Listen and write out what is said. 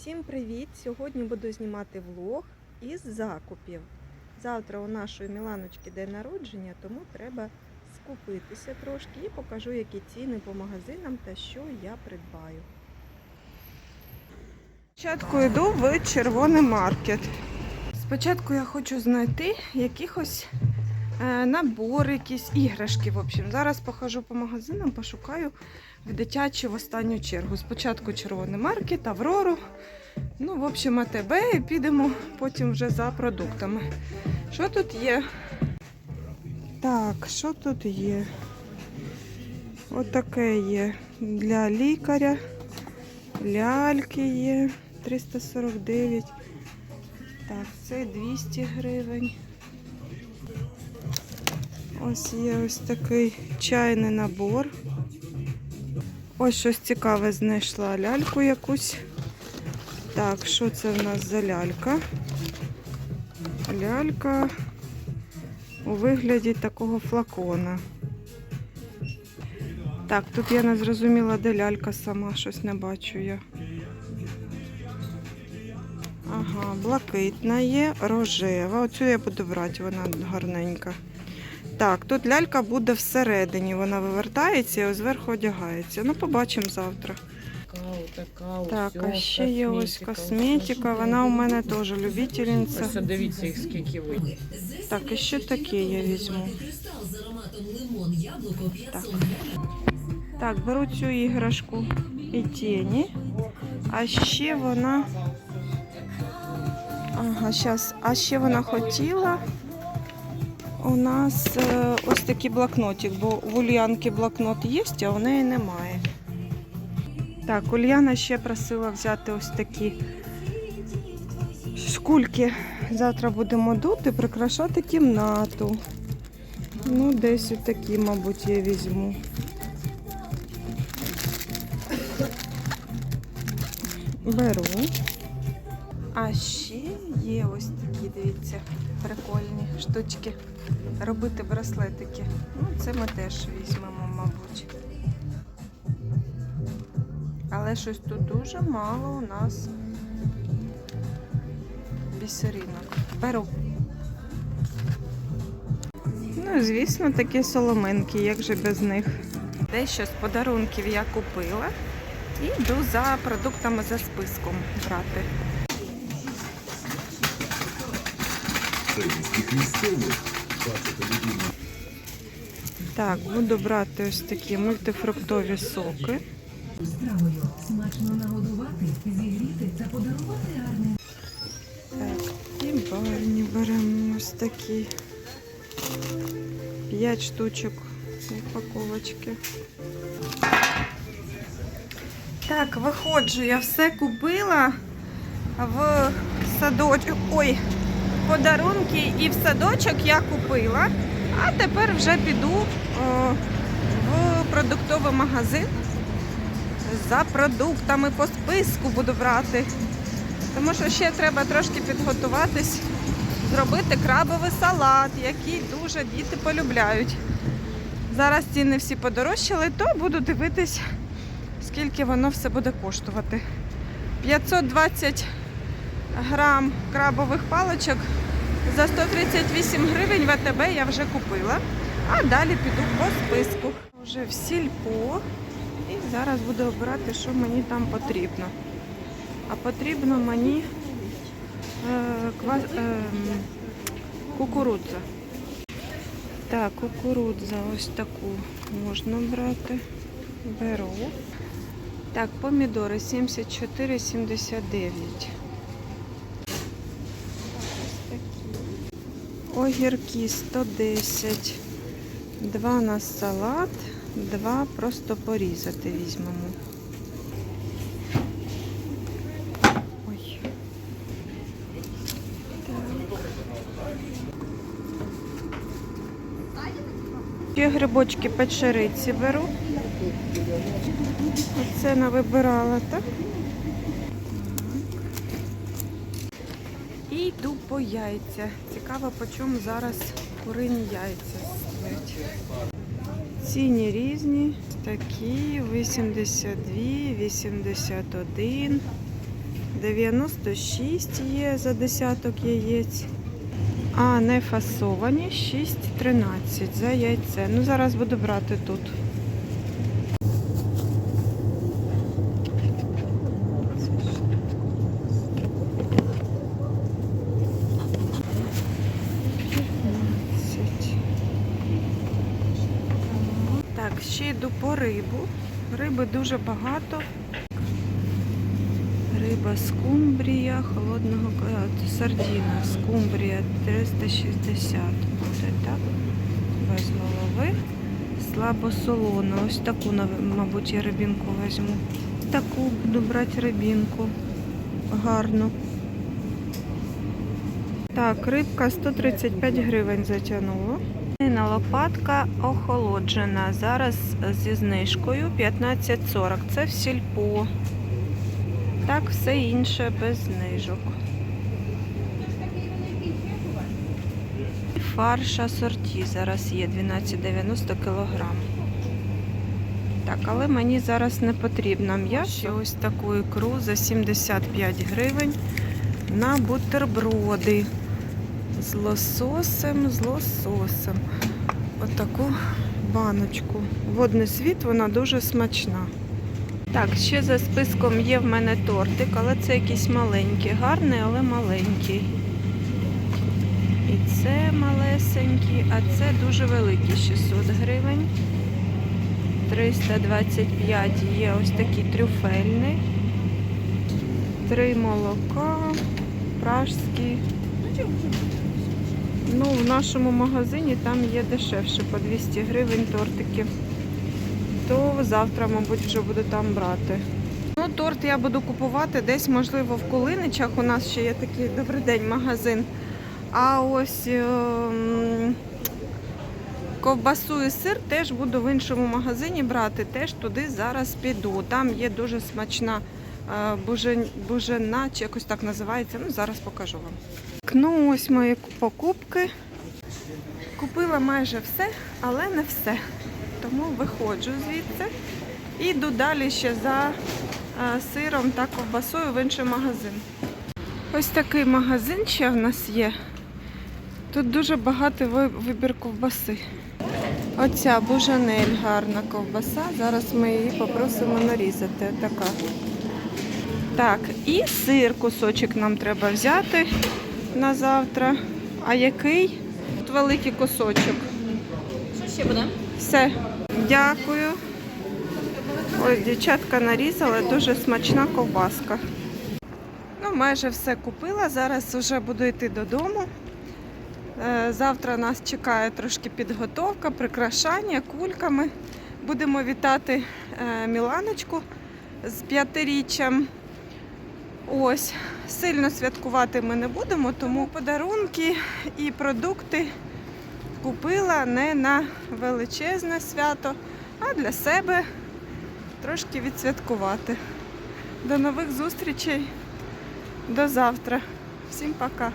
Всім привіт! Сьогодні буду знімати влог із закупів. Завтра у нашої Міланочки день народження, тому треба скупитися трошки і покажу, які ціни по магазинам та що я придбаю. Спочатку йду в червоний маркет. Спочатку я хочу знайти якихось набори, якісь іграшки. В общем, зараз похожу по магазинам, пошукаю в дитячі в останню чергу. Спочатку червоний маркет, Аврору. Ну, в общем, АТБ і підемо потім вже за продуктами. Що тут є? Так, що тут є? Отаке є для лікаря. Ляльки є 349. Так, це 200 гривень. Ось є ось такий чайний набор. Ось щось цікаве знайшла ляльку якусь. Так, що це в нас за лялька? Лялька у вигляді такого флакона. Так, тут я не зрозуміла, де лялька сама, щось не бачу я. Ага, блакитна є, рожева. Оцю я буду брати, вона гарненька. Так, тут лялька буде всередині, вона вивертається і ось зверху одягається. Ну, побачимо завтра. Какао, какао, Так, а ще є ось косметика. Вона у мене теж любительниця. Ось дивіться їх скільки вийде. Так, і ще таке я візьму. Так. Так, беру цю іграшку і тіні. А ще вона. Ага, щас. А ще вона хотіла. У нас е, ось такий блокнотик, бо в Ульянки блокнот є, а у неї немає. Так, Ульяна ще просила взяти ось такі шкульки. Завтра будемо дути, прикрашати кімнату. Ну, десь такі, мабуть, я візьму. Беру. А ще є ось такі, дивіться, прикольні штучки. Робити браслетики. Ну, це ми теж візьмемо, мабуть. Але щось тут дуже мало у нас бісеринок. Беру. Ну, звісно, такі соломинки, як же без них. Дещо з подарунків я купила і йду за продуктами за списком брати. Українських місцевих. Так, буду брати ось такі мультифруктові соки. Стравою смачно нагодувати, зігріти та подарувати гарний Так, і барні беремо ось такі. П'ять штучок упаковочки. Так, виходжу, я все купила в садочок. Ой, подарунки і в садочок я купила. А тепер вже піду в продуктовий магазин. За продуктами по списку буду брати. Тому що ще треба трошки підготуватись, зробити крабовий салат, який дуже діти полюбляють. Зараз ціни всі подорожчали, то буду дивитись, скільки воно все буде коштувати. 520 грам крабових паличок за 138 гривень в АТБ я вже купила. А далі піду по списку. Вже в сільпо. І зараз буду обирати, що мені там потрібно. А потрібно мені е, ква, е, кукурудза. Так, кукурудза ось таку можна брати. Беру. Так, помідори 74,79. Ось такі. Огірки 110. Два на салат, два просто порізати візьмемо. Ой. Грибочки печериці беру. Оце навибирала, так? І йду по яйця. Цікаво, по чому зараз курині яйця стоять. Ціні різні. Такі 82, 81, 96 є за десяток яєць. А не фасовані 6,13 за яйце. Ну, зараз буду брати тут. Так, ще йду по рибу. Риби дуже багато. Риба скумбрія, холодного сардіна. Скумбрія 360 буде, так? Без голови. Слабосолона. Ось таку, мабуть, я рибінку візьму. Таку буду брати рибінку. Гарну. Так, рибка 135 гривень затягнула. На лопатка охолоджена. Зараз зі знижкою 15,40. Це в сільпо. Так, все інше без знижок. Фарш асорті зараз є 12,90 кг. Так, але мені зараз не потрібно м'ясо. Ось таку ікру за 75 гривень на бутерброди з лососем, з лососем. Отаку баночку. Водний світ, вона дуже смачна. Так, ще за списком є в мене тортик, але це якийсь маленький, гарний, але маленький. І це малесенький, а це дуже великий 600 гривень. 325 є ось такий трюфельний. Три молока, пражські. Ну, в нашому магазині там є дешевше, по 200 гривень тортики. То завтра, мабуть, вже буду там брати. Ну, торт я буду купувати десь, можливо, в Кулиничах. У нас ще є такий добрий день магазин. А ось ем, ковбасу і сир теж буду в іншому магазині брати. Теж туди зараз піду. Там є дуже смачна е, бужена, чи якось так називається. Ну, зараз покажу вам. Ну, ось мої покупки. Купила майже все, але не все. Тому виходжу звідси і йду далі ще за сиром та ковбасою в інший магазин. Ось такий магазин ще в нас є. Тут дуже багатий вибір ковбаси. Оця бужанель гарна ковбаса. Зараз ми її попросимо нарізати. Така. Так, і сир кусочок нам треба взяти на завтра. А який? Тут великий кусочок. Що ще буде? Все, дякую. Ось дівчатка нарізала, дуже смачна ковбаска. Ну, майже все купила. Зараз вже буду йти додому. Е, Завтра нас чекає трошки підготовка, прикрашання кульками. Будемо вітати е, Міланочку з п'ятиріччям. Ось, сильно святкувати ми не будемо, тому подарунки і продукти купила не на величезне свято, а для себе трошки відсвяткувати. До нових зустрічей. До завтра. Всім пока.